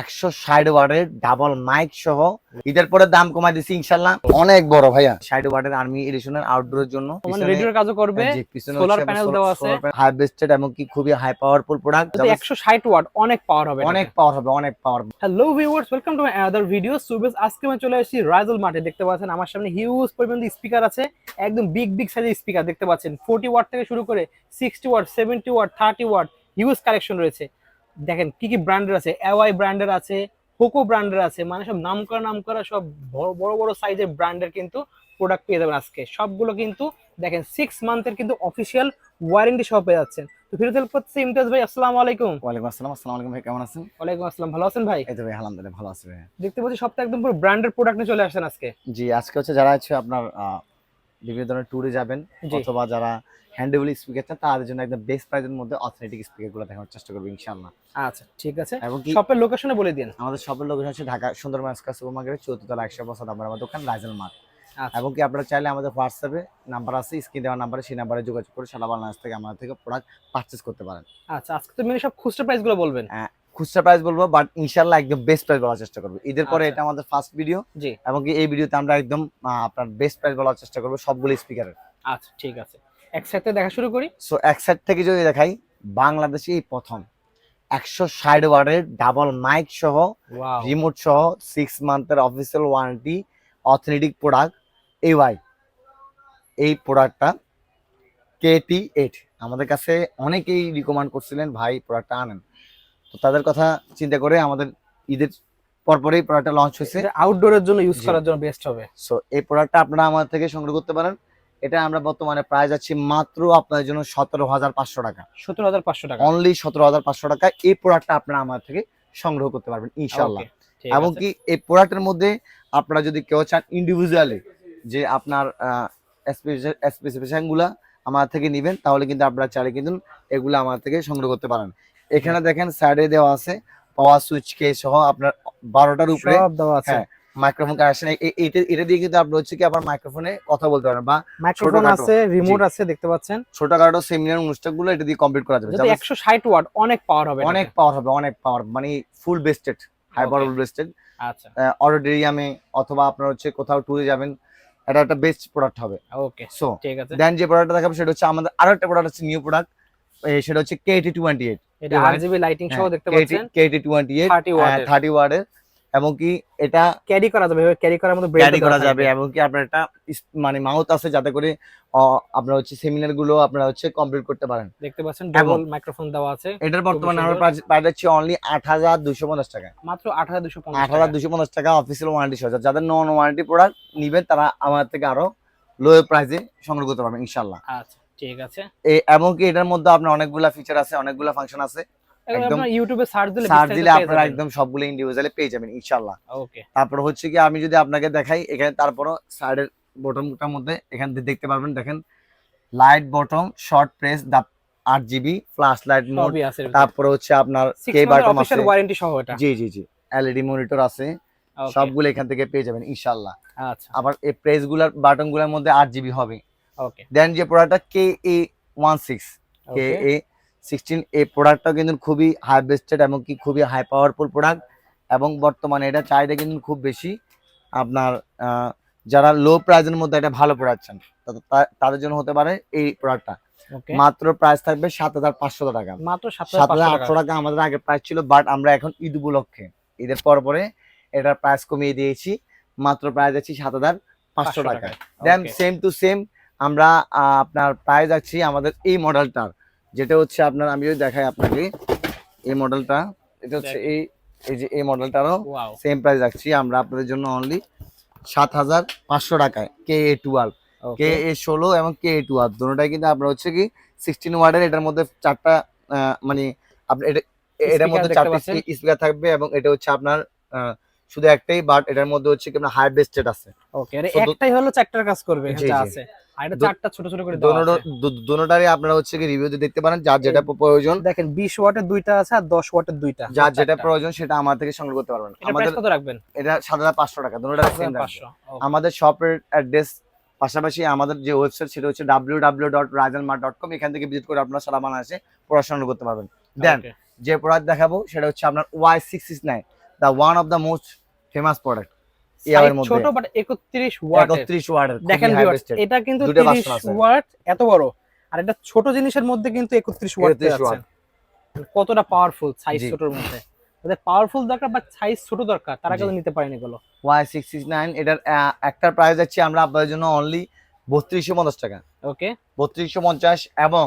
একশো ষাট ওয়ার্ডের ডাবল মাইক সহ। ঈদের পরে দাম কমাই দিছি ইনশাল্লাহ। অনেক বড় ভাইয়া। ষাট ওয়ার্ডের আর্মি এডিশনের আউটডোরের জন্য। মানে রেডিওর কাজও করবে solar panel দেওয়া আছে। হাই এবং কি খুবই হাই পাওয়ারফুল প্রোডাক্ট একশো ষাট ওয়াট অনেক পাওয়ার হবে অনেক পাওয়ার হবে অনেক power hello viewers welcome to my other video সুবেস আজকে আমি চলে এসেছি রাইজল মাঠে দেখতে পাচ্ছেন আমার সামনে হিউজ পরিমাণ স্পিকার আছে। একদম বিগ বিগ সাইজের স্পিকার দেখতে পাচ্ছেন। ফোর্টি ওয়াট থেকে শুরু করে sixty watt seventy watt thirty watt huge collection রয়েছে। দেখেন কি কি ব্র্যান্ডের আছে? এওয়াই ব্র্যান্ডের আছে পোকো ব্র্যান্ডের আছে মানে সব নাম করা নাম করা সব বড় বড় বড় সাইজের ব্র্যান্ডের কিন্তু প্রোডাক্ট পেয়ে যাবেন আজকে। সবগুলো কিন্তু দেখেন সিক্স মান্থের কিন্তু অফিসিয়াল ওয়ারেন্টি সহ পেয়ে যাচ্ছেন। তো ফিরে হেল্প করছে ইমতিয়াজ ভাই আসসালামু আলাইকুম। ওয়ালাইকুম আসসালাম আসসালামু আলাইকুম ভাই কেমন আছেন? ওয়ালাইকুম আসসালাম ভালো আছেন ভাই? এই তো ভাই আলহামদুলিল্লাহ ভালো আছি ভাই দেখতে পাচ্ছি সবটা একদম পুরো ব্র্যান্ডের প্রোডাক্ট নিয়ে চলে আসছেন আজকে। জি আজকে হচ্ছে যারা হচ্ছে আপনার বিভিন্ন ধরনের ট্যুরে যাবেন অথবা যারা হ্যান্ডেবল স্পিকার চান তাদের জন্য একদম বেস্ট প্রাইজের মধ্যে অথেন্টিক স্পিকারগুলো দেখানোর চেষ্টা করব ইনশাআল্লাহ। আচ্ছা ঠিক আছে। এবং কি শপের লোকেশনে বলে দিন আমাদের সবের লোকেশন হচ্ছে ঢাকা সুন্দর মাস্কা সুপার মার্কেটের চৌদ্দতলা একশো বছর নাম্বার আমার দোকান রাইজেল মার্ট। আচ্ছা। এবং কি আপনারা চাইলে আমাদের হোয়াটসঅ্যাপে নাম্বার আছে স্ক্রিন দেওয়ার নাম্বারে সেই নাম্বারে যোগাযোগ করে সারা বাংলাদেশ থেকে আমাদের থেকে প্রোডাক্ট পারচেস করতে পারেন। আচ্ছা আজকে তো মেনু সব খুচরা প্রাইসগুলো বলবেন। হ্যাঁ খুচরা প্রাইস বলব বাট ইনশাল্লাহ একদম বেস্ট প্রাইস বলার চেষ্টা করব। ঈদের পরে আচ্ছা। এটা আমাদের ফার্স্ট ভিডিও জি। এবং কি এই ভিডিওতে আমরা একদম আপনার বেস্ট প্রাইস বলার চেষ্টা করব সবগুলো স্পিকারের আচ্ছা ঠিক আছে। একসাথে দেখা শুরু করি। সো এক সাইড থেকে যদি দেখাই বাংলাদেশে এই প্রথম। একশো ষাট ওয়ার্ডের ডাবল মাইক সহ রিমোট সহ six মান্থের official warranty authentic product A Y এই প্রোডাক্টটা কেটি এইট আমাদের কাছে অনেকেই রিকমেন্ড করছিলেন ভাই প্রোডাক্টটা আনেন। তো তাদের কথা চিন্তা করে আমাদের ঈদের পরপরই প্রোডাক্টটা লঞ্চ হয়েছে। আউটডোরের জন্য ইউজ করার জন্য বেস্ট হবে। সো এই প্রোডাক্টটা আপনারা আমাদের থেকে সংগ্রহ করতে পারেন। এটা আমরা বর্তমানে প্রাইস আছি মাত্র আপনার জন্য সতেরো হাজার পাঁচশো টাকা। সতেরো হাজার পাঁচশো টাকা। অনলি সতেরো হাজার পাঁচশো টাকা এই প্রোডাক্টটা আপনারা আমার থেকে সংগ্রহ করতে পারবেন ইনশাল্লাহ এবং। কি এই প্রোডাক্টের মধ্যে আপনারা যদি কেউ চান ইন্ডিভিজুয়ালি যে আপনার স্পেসিফিকেশনগুলা আমার থেকে নিবেন তাহলে কিন্তু আপনারা চাইলে কিন্তু এগুলো আমার থেকে সংগ্রহ করতে পারেন। এখানে দেখেন সাইডে দেওয়া আছে পাওয়ার সুইচ কে সহ আপনার বারোটার উপরে দেওয়া আছে। হ্যাঁ, মাইক্রোফোন কানেকশন এটা এটা দিয়ে কিন্তু আপনি হচ্ছে কি আবার মাইক্রোফোনে কথা বলতে পারেন বা মাইক্রোফোন আছে রিমোট আছে দেখতে পাচ্ছেন। ছোটখাটো সেমিনার অনুষ্ঠানগুলো এটা দিয়ে কমপ্লিট করা যাবে। যদি যারা একশো ষাট ওয়াট অনেক পাওয়ার হবে অনেক পাওয়ার হবে অনেক পাওয়ার মানে full vested high Okay. Power vested আচ্ছা। অডিটোরিয়ামে অথবা আপনার হচ্ছে কোথাও ট্যুরে যাবেন এটা একটা বেস্ট প্রোডাক্ট হবে। ওকে সো ঠিক আছে। দেন যে প্রোডাক্টটা দেখাবো সেটা হচ্ছে আমাদের আরও একটা প্রোডাক্ট হচ্ছে নিউ প্রোডাক্ট সেটা হচ্ছে কেটি টোয়েন্টি এইট এটা আরজিবি লাইটিং সহ দেখতে পাচ্ছেন। কেটি টোয়েন্টি এইট 30 ওয়াটের। থার্টি ওয়ার্ডের এবং কি এটা ক্যারি করা যাবে ক্যারি করার মধ্যে ক্যারি করা যাবে এবং কি আপনার একটা মানে মাউথ আছে যাতে করে আপনার হচ্ছে সেমিনারগুলো আপনারা হচ্ছে কমপ্লিট করতে পারেন। দেখতে পাচ্ছেন ডবল মাইক্রোফোন দেওয়া আছে। এটার বর্তমানে আমরা প্রাইস অনলি আট হাজার দুশো পঞ্চাশ টাকা। মাত্র আট হাজার দুশো আট হাজার দুশো পঞ্চাশ টাকা অফিসিয়াল ওয়ারেন্টি সহ। যাদের নন ওয়ারেন্টি প্রোডাক্ট নিবেন তারা আমার থেকে আরও লো প্রাইসে সংগ্রহ করতে পারবেন ইনশাল্লাহ আচ্ছা ঠিক আছে। এ- এবং কি এটার মধ্যে আপনার অনেকগুলা ফিচার আছে অনেকগুলা ফাংশন আছে। একদম ইউটিউবে সার্চ দিলে সার্চ দিলে আপনারা একদম সবগুলো ইন্ডিভিজুয়ালি পেয়ে যাবেন ইনশাল্লাহ ওকে তারপর হচ্ছে কি আমি যদি আপনাকে দেখাই এখানে তারপরও সাইডের বটমটার মধ্যে এখান থেকে দেখতে পারবেন দেখেন light bottom short press the আট জিবি ফ্ল্যাশ লাইট মোড তারপরে হচ্ছে আপনার সিক্স কে বাটম আছে। ওয়ারেন্টি সহ এটা। জি জি জি এলইডি মনিটর আছে। সবগুলো এখান থেকে পেয়ে যাবেন ইনশাল্লাহ আচ্ছা। আবার এই প্রেসগুলার বাটনগুলার মধ্যে আট জিবি হবে। ওকে দেন যে প্রোডাক্টটা K A one six K A sixteen এই প্রোডাক্টটা কিন্তু খুবই হাই বেস্টেড এবং কি খুবই হাই পাওয়ারফুল প্রোডাক্ট এবং বর্তমানে এটা চাহিদা কিন্তু খুব বেশি। আপনার যারা লো প্রাইসের মধ্যে এটা ভালো প্রোডাক্ট চান তাদের জন্য হতে পারে এই প্রোডাক্টটা মাত্র প্রাইস থাকবে সাত হাজার পাঁচশো টাকা। মাত্র সাত হাজার আটশো টাকা আমাদের আগে প্রাইস ছিল বাট আমরা এখন ঈদ উপলক্ষে ঈদের পর পরে এটার প্রাইস কমিয়ে দিয়েছি। মাত্র প্রাইস আছি সাত হাজার পাঁচশো টাকা দেন সেম টু সেম আমরা আপনার প্রাইস আছি আমাদের এই মডেলটার যেটা হচ্ছে আপনার আমি যদি দেখাই আপনাকে এই মডেলটা এটা হচ্ছে এই এই যে এই মডেলটারও সেম প্রাইস রাখছি। আমরা আপনাদের জন্য অনলি সাত হাজার পাঁচশো টাকায় কে এ টুয়েলভ কে এ ষোলো এবং কে এ টুয়েলভ দুটোটাই কিন্তু আপনার হচ্ছে কি সিক্সটিন ওয়ার্ডের এটার মধ্যে চারটা মানে আপনি এটা এটার মধ্যে চারটে? স্পিকার থাকবে এবং এটা হচ্ছে আপনার শুধু একটাই বাট এটার মধ্যে হচ্ছে কি আপনার হাই বেস্টেড আছে। ওকে আরে একটাই হলো চারটার কাজ করবে আছে। আর এটা দু- চারটা ছোট ছোট করে দেওয়া আছে। দোনোটারই আপনারা হচ্ছে কি রিভিউতে দেখতে পারেন যার যেটা প্রয়োজন। দেখেন 20 ওয়াটের দুইটা আছে আর 10 ওয়াটের দুইটা যার যেটা প্রয়োজন সেটা আমার থেকে সংগ্রহ করতে পারবেন। আমাদের কত রাখবেন? এটা টাকা দোনোটা সেম 500 আমাদের শপের অ্যাড্রেস পাশাপাশি আমাদের যে ওয়েবসাইট সেটা হচ্ছে কম এখান থেকে ভিজিট করে আপনারা সারা বাংলাদেশে পড়াশোনা করতে পারবেন। দেন যে প্রোডাক্ট দেখাবো সেটা হচ্ছে আপনার Y six six nine the one of the most famous product ছোট বাট 31 ওয়াট একত্রিশ ওয়ার্ডের দেখেন এটা কিন্তু 30 ওয়াট এত বড়। আর এটা ছোট জিনিসের মধ্যে কিন্তু 31 ওয়াট আছে। কতটা পাওয়ারফুল সাইজ ছোটর মধ্যে। পাওয়ারফুল দরকার বাট সাইজ ছোট দরকার। তারা। কিন্তু নিতে পারেন এগুলো। ওয়াই সিক্স সিক্স নাইন এটার আহ, একটার প্রাইস যাচ্ছে আমরা আপনাদের জন্য অনলি বত্রিশশো পঞ্চাশ টাকা। ওকে বত্রিশশো পঞ্চাশ এবং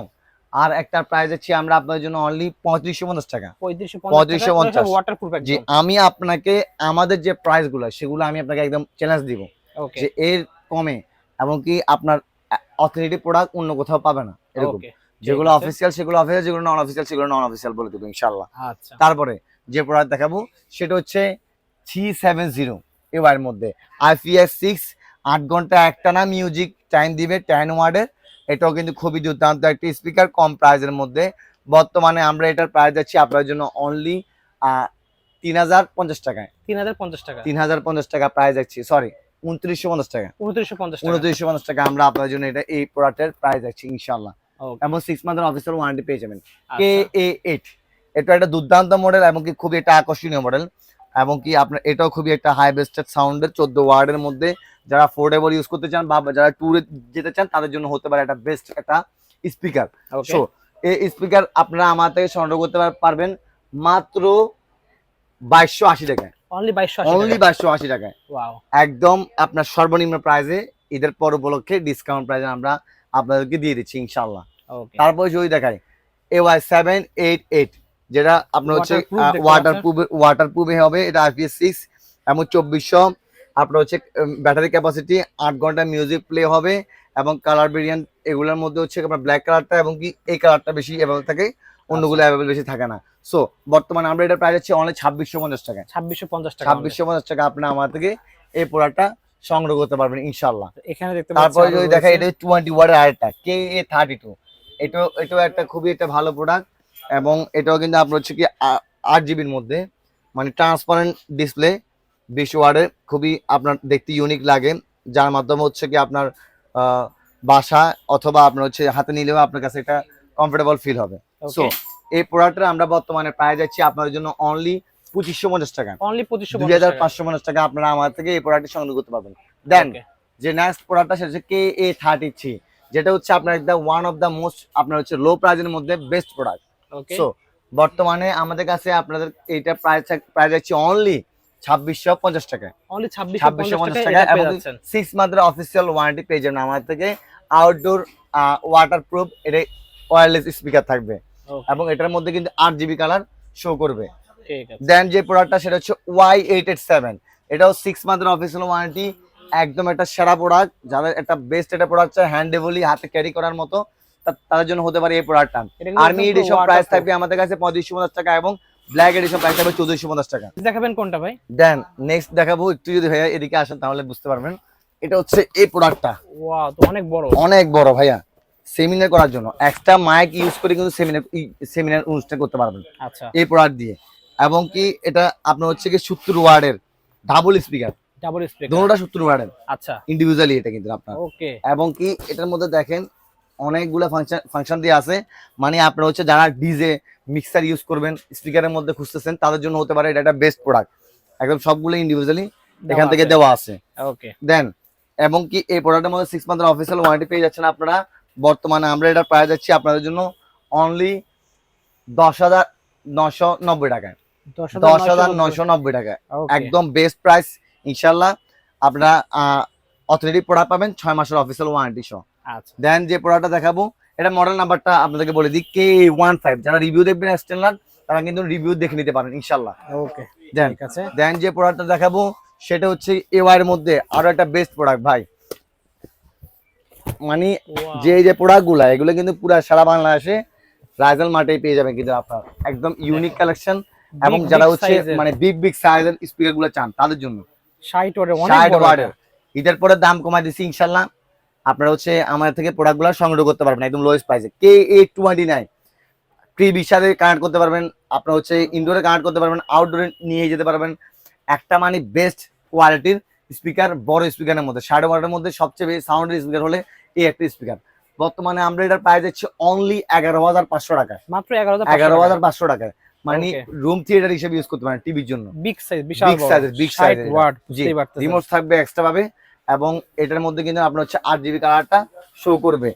আর একটা প্রাইস যাচ্ছে আমরা আপনাদের জন্য অনলি পঁয়ত্রিশশো পঞ্চাশ টাকা। 3550 3550 ওয়াটারপ্রুফ জি আমি আপনাকে আমাদের যে প্রাইসগুলো সেগুলো আমি আপনাকে একদম চ্যালেঞ্জ দিব। যে এর কমে এবং কি আপনার অথরিটি প্রোডাক্ট অন্য কোথাও পাবে না এরকম। যেগুলো আছে। অফিসিয়াল সেগুলো অফিসিয়াল যেগুলো নন অফিসিয়াল সেগুলো নন অফিসিয়াল বলে দেবো ইনশাল্লাহ আচ্ছা। তারপরে যে প্রোডাক্ট দেখাবো সেটা হচ্ছে থ্রি সেভেন জিরো এবার মধ্যে। আইপিএস সিক্স আট ঘণ্টা একটানা মিউজিক টাইম দিবে টেন ওয়ার্ডের এটাও কিন্তু খুবই দুর্দান্ত একটি স্পিকার কম প্রাইজের মধ্যে। বর্তমানে আমরা এটার প্রাইস যাচ্ছি আপনার জন্য অনলি তিন হাজার পঞ্চাশ টাকায়। 3050 টাকা। তিন হাজার পঞ্চাশ টাকা প্রাইস যাচ্ছি সরি উনত্রিশশো পঞ্চাশ টাকা। 2950 পঞ্চাশ উনত্রিশশো পঞ্চাশ টাকা আমরা আপনার জন্য এটা এই প্রোডাক্টের প্রাইস যাচ্ছি ইনশাল্লাহ এবং সিক্স মান্থের অফিসিয়াল ওয়ারেন্টি পেয়ে যাবেন। কে এ এইট এটা একটা দুর্দান্ত মডেল এবং কি খুবই একটা আকর্ষণীয় মডেল এবং কি আপনার এটাও খুবই একটা হাই বেস্টেড সাউন্ডের চোদ্দ ওয়ার্ডের মধ্যে যারা ফোর্ডেবল ইউজ করতে চান বা যারা ট্যুরে যেতে চান তাদের জন্য হতে পারে একটা বেস্ট একটা স্পিকার সো এই স্পিকার আপনারা আমার থেকে সংগ্রহ করতে পারবেন মাত্র বাইশশো আশি টাকায়। Only 2280 অনলি বাইশশো আশি টাকায়। একদম আপনার সর্বনিম্ন প্রাইসে ঈদের পর উপলক্ষে ডিসকাউন্ট প্রাইসে আমরা আপনাদেরকে দিয়ে দিচ্ছি ইনশাল্লাহ তারপরে যদি দেখাই A Y seven eight eight যেটা আপনার হচ্ছে ওয়াটার প্রুফ ওয়াটার প্রুফে হবে এটা আইপিএস সিক্স এমন চব্বিশশো। আপনার হচ্ছে ব্যাটারি ক্যাপাসিটি আট ঘণ্টা মিউজিক প্লে হবে এবং কালার ভেরিয়েন্ট এগুলোর মধ্যে হচ্ছে আপনার ব্ল্যাক কালারটা এবং কি এই কালারটা বেশি অ্যাভেলেবল থাকে অন্যগুলো অ্যাভেলেবল বেশি থাকে না। সো বর্তমানে আমরা এটা প্রাইস হচ্ছে অনলি ছাব্বিশশো পঞ্চাশ টাকা। 2650 টাকা ছাব্বিশশো পঞ্চাশ টাকা আপনি আমার থেকে এই প্রোডাক্টটা সংগ্রহ করতে পারবেন ইনশাল্লাহ। এখানে দেখতে তারপরে যদি দেখা। এটা টোয়েন্টি ওয়ার্ডের আরেকটা কে এ থার্টি টু এটাও এটাও একটা খুবই একটা ভালো প্রোডাক্ট এবং এটাও কিন্তু আপনার হচ্ছে কি আট জিবির মধ্যে। মানে ট্রান্সপারেন্ট ডিসপ্লে বিশ ওয়ার্ডের খুবই আপনার দেখতে ইউনিক লাগে। যার মাধ্যমে হচ্ছে কি আপনার বাসা অথবা আপনার হচ্ছে হাতে নিলেও আপনার কাছে এটা কমফোর্টেবল ফিল হবে। সো এই প্রোডাক্টটা আমরা বর্তমানে প্রায় যাচ্ছি আপনার জন্য অনলি পঁচিশশো পঞ্চাশ টাকা। অনলি পঁচিশশো দুই হাজার পাঁচশো পঞ্চাশ টাকা আপনারা আমার থেকে এই প্রোডাক্টটি সংগ্রহ করতে পারবেন। দেন যে নেক্সট প্রোডাক্টটা সেটা হচ্ছে কে এ থার্টি থ্রি যেটা হচ্ছে আপনার একদম ওয়ান অফ দ্য মোস্ট আপনার হচ্ছে লো প্রাইজের মধ্যে বেস্ট প্রোডাক্ট সো বর্তমানে আমাদের কাছে আপনাদের এইটা প্রায় প্রাইস যাচ্ছে অনলি ছাব্বিশশো পঞ্চাশ টাকা only ছাব্বিশশো পঞ্চাশ টাকা এবং সিক্স মান্থের অফিসিয়াল ওয়ারেন্টি পেয়ে যাবেন। আমাদের থেকে আউটডোর ওয়াটার প্রুফ এটা ওয়্যারলেস স্পিকার থাকবে। এবং এটার মধ্যে কিন্তু আট জিবি কালার শো করবে। দেন যে প্রোডাক্টটা সেটা হচ্ছে ওয়াই এইট এইট সেভেন এটাও সিক্স মান্থের অফিসিয়াল ওয়ারেন্টি একদম একটা সেরা প্রোডাক্ট যাদের একটা বেস্ট একটা প্রোডাক্ট চাই হ্যান্ডেবলি হাতে ক্যারি করার মতো তাদের জন্য হতে পারে এই প্রোডাক্টটা আর্মি এডিশন প্রাইস থাকবে আমাদের কাছে পঁয়ত্রিশশো পঞ্চাশ টাকা এবং ব্ল্যাক এডিশন প্রাইস থাকবে চৌত্রিশশো পঞ্চাশ টাকা। দেখাবেন কোনটা ভাই? দেন নেক্সট দেখাবো একটু যদি ভাইয়া এদিকে আসেন তাহলে বুঝতে পারবেন। এটা হচ্ছে এই প্রোডাক্টটা ওয়াও তো অনেক বড়। অনেক বড় ভাইয়া। সেমিনার করার জন্য। একটা মাইক ইউজ করে কিন্তু সেমিনার সেমিনার অনুষ্ঠান করতে পারবেন। আচ্ছা। এই প্রোডাক্ট দিয়ে। এবং কি এটা আপনার হচ্ছে কি সত্তর ওয়ার্ডের ডাবল স্পিকার ডাবল স্পিকার দুটোটা সত্তর ওয়ার্ডের। আচ্ছা। ইন্ডিভিজুয়ালি এটা কিন্তু আপনার। ওকে এবং কি এটার মধ্যে দেখেন অনেকগুলো ফাংশন ফাংশন দিয়ে আছে। মানে আপনার হচ্ছে যারা ডিজে মিক্সার ইউজ করবেন স্পিকারের মধ্যে খুঁজতেছেন তাদের জন্য হতে পারে এটা একটা বেস্ট প্রোডাক্ট একদম সবগুলো ইন্ডিভিজুয়ালি এখান থেকে দেওয়া আছে। ওকে দেন এবং কি এই প্রোডাক্টের মধ্যে সিক্স মান্থের অফিসিয়াল ওয়ারেন্টি পেয়ে যাচ্ছেন আপনারা বর্তমানে আমরা এটা প্রায় যাচ্ছি আপনাদের জন্য অনলি দশ হাজার নশো নব্বই টাকায়। দশ হাজার নশো নব্বই টাকায়। একদম বেস্ট প্রাইস ইনশাল্লাহ আপনারা অথরিটি প্রোডাক্ট পাবেন ছয় মাসের অফিসিয়াল ওয়ারেন্টি সহ। দেন যে প্রোডাক্টটা দেখাবো এটা মডেল নাম্বারটা আপনাদেরকে বলে দিই কে ওয়ান ফাইভ যারা রিভিউ দেখবেন স্ট্যান্ডার্ড তারা কিন্তু রিভিউ দেখে নিতে পারেন ইনশাল্লাহ ওকে দেন দেন যে প্রোডাক্টটা দেখাবো সেটা হচ্ছে এ এর মধ্যে আরও একটা বেস্ট প্রোডাক্ট ভাই। মানে যে যে প্রোডাক্টগুলা এগুলো কিন্তু পুরো সারা বাংলাদেশে রাইজাল মার্টেই পেয়ে যাবেন কিন্তু আপনার। একদম ইউনিক কালেকশন এবং যারা হচ্ছে মানে বিগ বিগ সাইজের স্পিকারগুলো চান তাদের জন্য। 60 ওয়াটের অনেক ষাট এটা। ঈদের পরে দাম কমাই দিচ্ছি ইনশাল্লাহ আপনারা হচ্ছে আমার থেকে প্রোডাক্টগুলো সংগ্রহ করতে পারবেন একদম লোয়েস্ট প্রাইসে কে এইট টোয়েন্টি নাইন প্রি বিশালে কানেক্ট করতে পারবেন আপনার হচ্ছে ইনডোরে কানেক্ট করতে পারবেন আউটডোরে নিয়ে যেতে পারবেন। একটা মানে বেস্ট কোয়ালিটির স্পিকার বড় স্পিকারের মধ্যে ষাট ওয়াটের মধ্যে সবচেয়ে বেশি সাউন্ডের স্পিকার হলে এই একটা স্পিকার বর্তমানে আমরা এটার প্রাইস যাচ্ছে অনলি এগারো হাজার পাঁচশো টাকা। মাত্র 11500 এগারো হাজার পাঁচশো টাকা। মানে রুম থিয়েটার হিসেবে ইউজ করতে পারেন টিভির জন্য। বিগ সাইজ বিশাল Big size, big size এটা। ওয়াট জি। বুঝতেই পারতেছেন। রিমোট থাকবে এক্সট্রা পাবে এবং এটার মধ্যে কিন্তু আপনার হচ্ছে আট জিবি কালারটা শো করবে।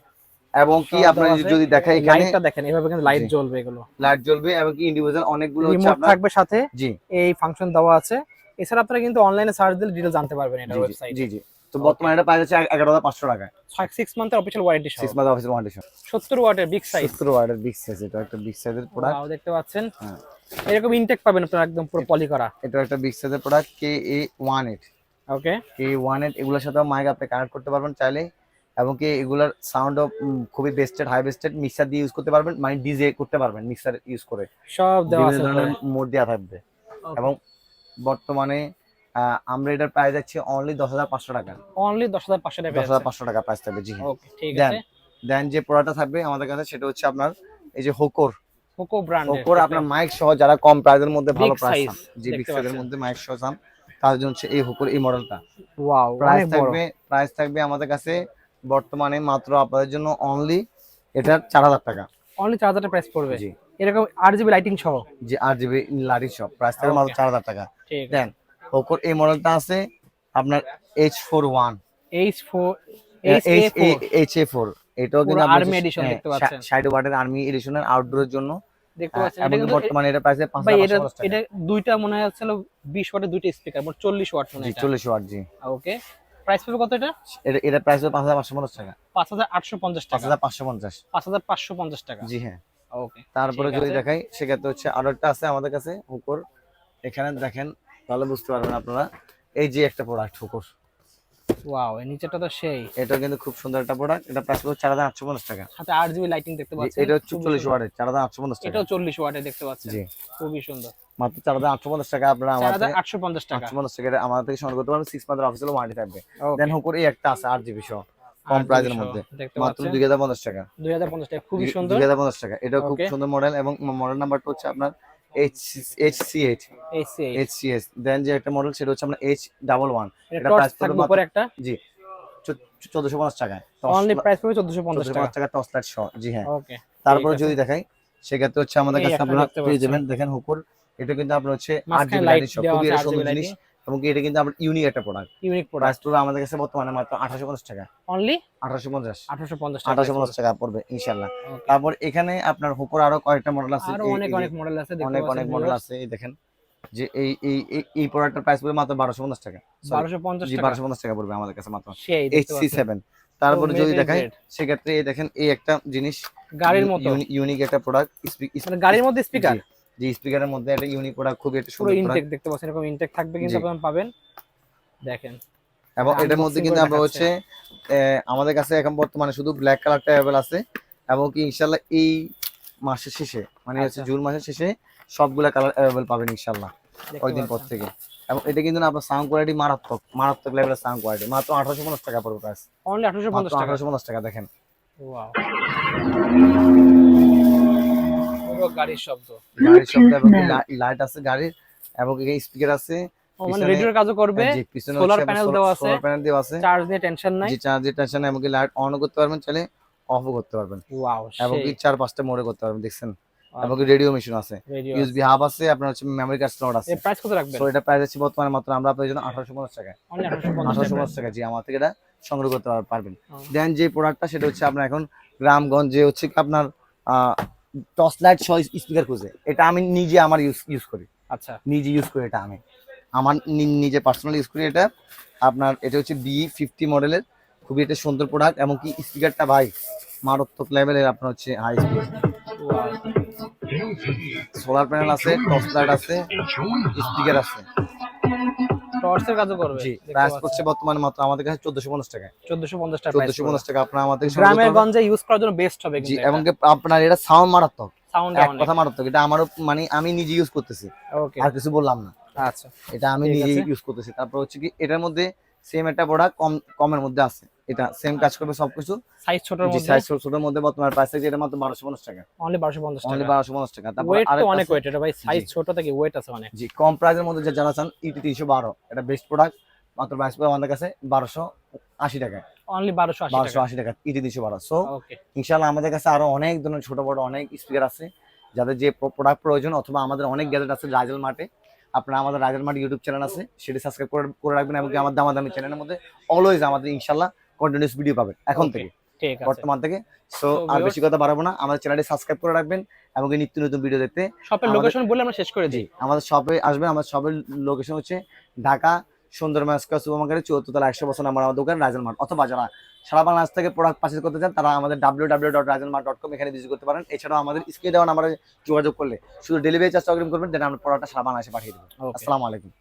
এবং কি আপনার যদি দেখাই এখানে লাইটটা দেখেন এভাবে কিন্তু লাইট জ্বলবে এগুলো। লাইট জ্বলবে এবং কি ইন্ডিভিজুয়াল অনেকগুলো হচ্ছে আপনার থাকবে সাথে। জি। এই ফাংশন দেওয়া আছে। এছাড়া আপনারা কিন্তু অনলাইনে সার্চ দিলে ডিটেল জানতে পারবেন এটা জি, জি, জি তো বর্তমানে এটা পাওয়া যাচ্ছে এগারো হাজার পাঁচশো টাকায়। সিক্স মান্থের অফিসিয়াল ওয়ারেন্টি সহ সিক্স মান্থ অফিসের ওয়ারেন্টি সত্তর ওয়াটের বিগ সাইজ সত্তর ওয়াটের বিগ সাইজ এটা একটা বিগ সাইজের প্রোডাক্ট দেখতে পাচ্ছেন। হ্যাঁ। এরকম ইনটেক পাবেন আপনারা একদম পুরো পলি করা। এটা একটা বিগ সাইজের product K A one eight okay K one eight এগুলোর সাথেও মাইক আপনি কানেক্ট করতে পারবেন চাইলে এবং কি এগুলোর সাউন্ডও খুবই বেস্টেড হাই বেস্টেড মিক্সার দিয়ে ইউজ করতে পারবেন মানে ডিজে করতে পারবেন মিক্সার ইউজ করে। সব দেওয়া বিভিন্ন আছে ধরনের মোড দেওয়া থাকবে। এবং বর্তমানে আমরা এটার প্রাইস যাচ্ছি অনলি দশ হাজার পাঁচশো টাকা। অনলি দশ হাজার পাঁচশো টাকা দশ হাজার পাঁচশো টাকা প্রাইস থাকবে জি। ওকে ঠিক দেন। আছে। দেন যে প্রোডাক্টটা থাকবে আমাদের কাছে সেটা হচ্ছে আপনার এই যে হোকোর কোকো ব্র্যান্ড হোকোর আপনার মাইক সহ যারা কম প্রাইসের মধ্যে ভালো প্রাইস যে বিগ সাইজের মধ্যে মাইক সহ চান তার জন্য হচ্ছে এই হোকোর এই মডেলটা ওয়াও প্রাইস থাকবে প্রাইস থাকবে আমাদের কাছে বর্তমানে মাত্র আপনাদের জন্য অনলি এটার চার হাজার টাকা। অনলি চার হাজার প্রাইস পড়বে। জি। এরকম আট জিবি লাইটিং সহ? যে আট জিবি লারি সব প্রাইস থাকবে মাত্র. চার হাজার টাকা। ঠিক দেন হোকোর এই মডেলটা আছে আপনার H four one H four H A four এটাও কিন্তু আর্মি এডিশন হ্যাঁ, দেখতে পাচ্ছেন। ষাট ওয়াটের আর্মি এডিশনের আউটডোরের জন্য দেখতে পাচ্ছেন এটা কিন্তু বর্তমানে এটা প্রাইসে পাঁচ ভাই এটা এটা দুইটা মনে বিশ ওয়াটের দুইটা স্পিকার মোট ওয়াট মনে হয় ওয়াট জি। ওকে। প্রাইস পড়বে কত এটা? এটা প্রাইস টাকা। পাঁচ হাজার আটশো পঞ্চাশ পাঁচ টাকা হাজার পাঁচশো পঞ্চাশ। পাঁচ হাজার পাঁচশো পঞ্চাশ টাকা। জি হ্যাঁ। ওকে। তারপরে যদি। দেখাই সেক্ষেত্রে হচ্ছে আরও একটা আছে আমাদের কাছে হুকর। এখানে দেখেন তাহলে বুঝতে পারবেন আপনারা। এই যে একটা প্রোডাক্ট হুকর। ওয়াও এই নিচেটা তো সেই। এটা কিন্তু খুব সুন্দর একটা প্রোডাক্ট এটা প্রাইস আটশো পঞ্চাশ টাকা। সাথে আট জিবি লাইটিং দেখতে পাচ্ছেন। এটা হচ্ছে খুবই চল্লিশ সুন্দর। ওয়াটের চার হাজার আটশো পঞ্চাশ টাকা। এটাও চল্লিশ ওয়াটে দেখতে পাচ্ছেন। জি। খুবই সুন্দর। মাত্র চার হাজার আটশো পঞ্চাশ টাকা আপনারা আমাদের হাজার থেকে আটশো পঞ্চাশ টাকা। আটশো পঞ্চাশ টাকা আমাদের থেকে সংগ্রহ করতে পারবেন। সিক্স মান্থের অফিসিয়াল ওয়ারেন্টি থাকবে। দেন হুকর এই একটা আছে আট জিবি সহ। কম আট প্রাইসের মধ্যে। মাত্র পাচ্ছেন। দুই হাজার পঞ্চাশ টাকা। দুই হাজার পঞ্চাশ টাকা খুবই সুন্দর। দুই হাজার পঞ্চাশ টাকা। এটা খুব সুন্দর মডেল এবং মডেল নাম্বারটা হচ্ছে আপনার দেন যে একটা মডেল সেটা হচ্ছে এটা পড়বে উপরে একটা? জি। টাকায়। অনলি প্রাইস পড়বে টাকা পঞ্চাশ টাকা। টস লাইট সহ জি হ্যাঁ। ওকে তারপরে যদি দেখাই সেক্ষেত্রে হচ্ছে আমাদের কাছে একটা আপনারা পেয়ে যাবেন। দেখেন হুকুর। এটা কিন্তু আপনার হচ্ছে আট জিবি লাইট লাইট খুবই আছে একটা আট সুন্দর জিনিস। এবং এটা কিন্তু আপনার ইউনিক একটা প্রোডাক্ট ইউনিক প্রোডাক্ট পড়বে আমাদের কাছে বর্তমানে মাত্র আঠারোশো পঞ্চাশ টাকা। অনলি আঠারোশো পঞ্চাশ। আঠারোশো পঞ্চাশ টাকা আঠারোশো পঞ্চাশ টাকা পড়বে ইনশাল্লাহ তারপর এখানে আপনার হুকুর আরও কয়েকটা মডেল আছে। আরও অনেক অনেক মডেল আছে অনেক অনেক মডেল আছে এই দেখেন। যে এই এই এই- প্রোডাক্টের প্রাইস পড়বে মাত্র বারোশো পঞ্চাশ টাকা। Sorry, বারোশো পঞ্চাশ জি টাকা। বারোশো পঞ্চাশ টাকা পড়বে আমাদের কাছে মাত্র। সেই এইচ সি সেভেন তারপরে যদি দেখাই। সেক্ষেত্রে এই দেখেন এই একটা জিনিস গাড়ির মতো। ইউনিক একটা প্রোডাক্ট মানে গাড়ির মধ্যে স্পিকার যে স্পিকারের মধ্যে একটা ইউনিক প্রোডাক্ট খুবই একটা সুন্দর ইনটেক দেখতে পাচ্ছেন এরকম ইনটেক থাকবে কিন্তু আপনারা পাবেন। দেখেন। এবং এটার মধ্যে কিন্তু আমরা হচ্ছে আমাদের কাছে এখন বর্তমানে শুধু ব্ল্যাক কালারটা অ্যাভেলেবল আছে এবং কি ইনশাল্লাহ এই মাসের শেষে মানে হচ্ছে আচ্ছা। জুন মাসের শেষে সবগুলা কালার অ্যাভেলেবল পাবেন ইনশাল্লাহ দেখতে কয়েকদিন পর থেকে। এবং এটা কিন্তু না আপনার সাউন্ড কোয়ালিটি মারাত্মক মারাত্মক লেভেলের সাউন্ড কোয়ালিটি মাত্র আঠারোশো পঞ্চাশ টাকা পড়বে প্রাইস অনলি আঠারোশো পঞ্চাশ টাকা। আঠারোশো পঞ্চাশ টাকা দেখেন। ওয়াও পুরো গাড়ির শব্দ। গাড়ির শব্দ এবং লাইট আছে গাড়ির এবং স্পিকার আছে। ও মানে রেডিওর কাজও করবে জি পিছনে solar হচ্ছে panel দেওয়া আছে। সোলার প্যানেল দেওয়া আছে। চার্জ নিয়ে টেনশন নাই। যে চার্জের টেনশন এবং লাইট অন করতে পারবেন চাইলে অফও করতে পারবেন। ওয়াও এবং কি চার পাঁচটা মোডে করতে পারবেন দেখছেন? এবং রেডিও মেশিন আছে। রেডিও ইউএসবি হাব আছে আপনার হচ্ছে মেমরি কার্ড স্লট আছে। এর প্রাইস কত রাখবেন? সো এটা প্রাইস আছে বর্তমানে মাত্র আমরা আপনাদের জন্য আঠারোশো পঞ্চাশ টাকা অনলি আঠারোশো পঞ্চাশ আঠারোশো টাকা জি আমার থেকে এটা সংগ্রহ করতে পারবেন। দেন যে প্রোডাক্টটা সেটা হচ্ছে আপনার এখন গ্রামগঞ্জে হচ্ছে কি আপনার টর্চ লাইট সহ স্পিকার খুঁজে। এটা আমি নিজে আমার ইউজ ইউজ করি। আচ্ছা। নিজে ইউজ করি এটা আমি। আমার নিজে পার্সোনালি ইউজ করি এটা। আপনার এটা হচ্ছে বি ফিফটি মডেলের। খুবই একটা সুন্দর প্রোডাক্ট এবং কি স্পিকারটা ভাই মারাত্মক লেভেলের আপনার হচ্ছে হাই স্পিড সোলার প্যানেল আছে টর্চ লাইট আছে স্পিকার আছে। টর্চের কাজও করবে জি প্রাইস হচ্ছে বর্তমানে মাত্র আমাদের কাছে চোদ্দশো পঞ্চাশ টাকা। চোদ্দশো পঞ্চাশ টাকা চোদ্দশো পঞ্চাশ টাকা আপনার আমাদের গ্রামের গঞ্জে ইউজ করার জন্য বেস্ট হবে জি এবং আপনার এটা সাউন্ড মারাত্মক। সাউন্ড এক কথা মারাত্মক এটা আমারও মানে আমি নিজে ইউজ করতেছি। ওকে আর কিছু বললাম না। আচ্ছা। এটা আমি নিজে ইউজ করতেছি। তারপর হচ্ছে কি এটার মধ্যে সেম একটা প্রোডাক্ট কম কমের মধ্যে আছে। এটা সেম কাজ করবে সবকিছু। সাইজ ছোটর জি মধ্যে? সাইজ ছোটোর মধ্যে বর্তমানে প্রাইস আছে এটা মাত্র বারোশো পঞ্চাশ টাকা। অনলি বারোশো পঞ্চাশ অনলি টাকা। বারোশো পঞ্চাশ টাকা। তারপর ওয়েট তো অনেক ওয়েট এটা ভাই। সাইজ ছোট থেকে ওয়েট আছে অনেক। জি কম প্রাইসের মধ্যে যে যারা চান ইটি তিনশো বারো। এটা বেস্ট প্রোডাক্ট মাত্র প্রাইস পাবে আমাদের কাছে বারোশো আশি টাকা। অনলি বারোশো আশি বারোশো টাকা আশি টাকা ইটি তিনশো বারো। সো ওকে ইনশাল্লাহ আমাদের কাছে আরও অনেক ধরনের ছোট বড় অনেক স্পিকার আছে। যাদের যে প্রোডাক্ট প্রয়োজন অথবা আমাদের অনেক গ্যাজেট আছে রাইজেল মার্টে আপনারা আমাদের মার্ট ইউটিউব চ্যানেল আছে সেটি সাবস্ক্রাইব করে করে রাখবেন এবং আমার দামাদামি চ্যানেলের মধ্যে অলওয়েজ আমাদের ইনশাল্লাহ কন্টিনিউস ভিডিও পাবেন এখন থেকে বর্তমান থেকে। সো আর বেশি কথা বাড়াবো না আমাদের চ্যানেলটি সাবস্ক্রাইব করে রাখবেন এবং নিত্য নতুন ভিডিও দেখতে শপের লোকেশন বলে আমরা শেষ করে দিই। আমাদের শপে আসবেন আমাদের শপের লোকেশন হচ্ছে ঢাকা সুন্দর মাস্কার সুপার মার্কেটের চুয়াত্তর তলা একশো বছর নাম্বার আমাদের দোকান রাজার মাঠ অথবা যারা সারা বাংলাদেশ থেকে প্রোডাক্ট পার্চেস করতে চান তারা আমাদের W W dot Rajel mart dot com এখানে ভিজিট করতে পারেন। এছাড়াও আমাদের স্ক্রিনে দেওয়া আমরা যোগাযোগ করলে শুধু ডেলিভারি চার্জ অগ্রিম করবেন দেন আমরা প্রোডাক্টটা সারা বাংলাদেশে পাঠিয়ে দেবো. আসসালামু আলাইকুম।